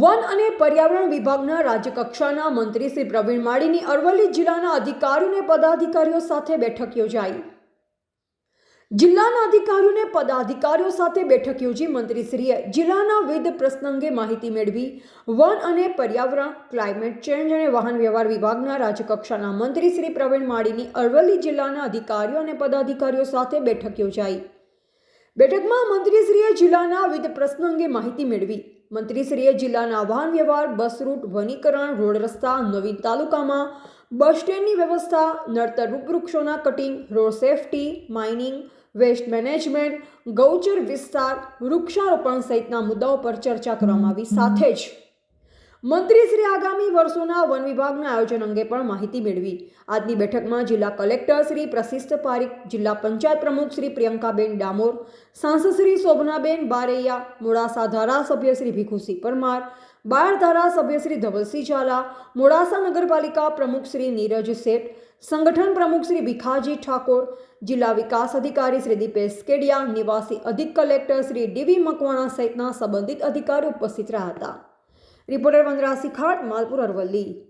One અને પર્યાવરણ વિભાગના રાજ્યકક્ષાના મંત્રી શ્રી પ્રવીણ માળીની અરવલ્લી જિલ્લાના અધિકારીઓને પદાધિકારીઓ સાથે બેઠક યોજાઈ. જિલ્લાના અધિકારીઓને પદાધિકારીઓ સાથે બેઠક યોજી મંત્રીશ્રીએ જિલ્લાના વિવિધ પ્રસંગે માહિતી મેળવી. વન અને પર્યાવરણ, ક્લાઇમેટ ચેન્જ અને વાહન વ્યવહાર વિભાગના રાજ્યકક્ષાના મંત્રી શ્રી પ્રવીણ માળીની અરવલ્લી જિલ્લાના અધિકારીઓ અને પદાધિકારીઓ સાથે બેઠક યોજાઈ. બેઠકમાં મંત્રીશ્રીએ જિલ્લાના વિવિધ પ્રશ્નો અંગે માહિતી મેળવી. મંત્રીશ્રીએ જિલ્લાના વાહન વ્યવહાર, બસ રૂટ, વનીકરણ, રોડ રસ્તા, નવીન તાલુકામાં બસ સ્ટેન્ડની વ્યવસ્થા, નડતર વૃક્ષોના cutting, road safety, mining, waste management, ગૌચર વિસ્તાર, વૃક્ષારોપણ સહિતના મુદ્દાઓ પર ચર્ચા કરવામાં આવી સાથે જ મંત્રીશ્રી આગામી વર્ષોના વન વિભાગના આયોજન અંગે પણ માહિતી મેળવી. આજની બેઠકમાં જિલ્લા કલેક્ટર શ્રી પ્રશિષ્ઠ પારીખ, જિલ્લા પંચાયત પ્રમુખ શ્રી પ્રિયંકાબેન ડામોર, સાંસદ શ્રી શોભનાબેન બારૈયા, મોડાસા ધારાસભ્ય શ્રી ભીખુસિંહ પરમાર બાર ધારાસભ્ય શ્રી ધવલસિંહ ઝાલા, મોડાસા નગરપાલિકા પ્રમુખ શ્રી નીરજ શેઠ, સંગઠન પ્રમુખ શ્રી ભીખાજી ઠાકોર, જિલ્લા વિકાસ અધિકારી શ્રી દીપેશ કેડિયા, નિવાસી અધિક કલેક્ટર શ્રી ડીવી મકવાણા સહિતના સંબંધિત અધિકારીઓ ઉપસ્થિત રહ્યા હતા. રિપોર્ટર વંદરા શિખાવટ માલપુર અરવલ્લી.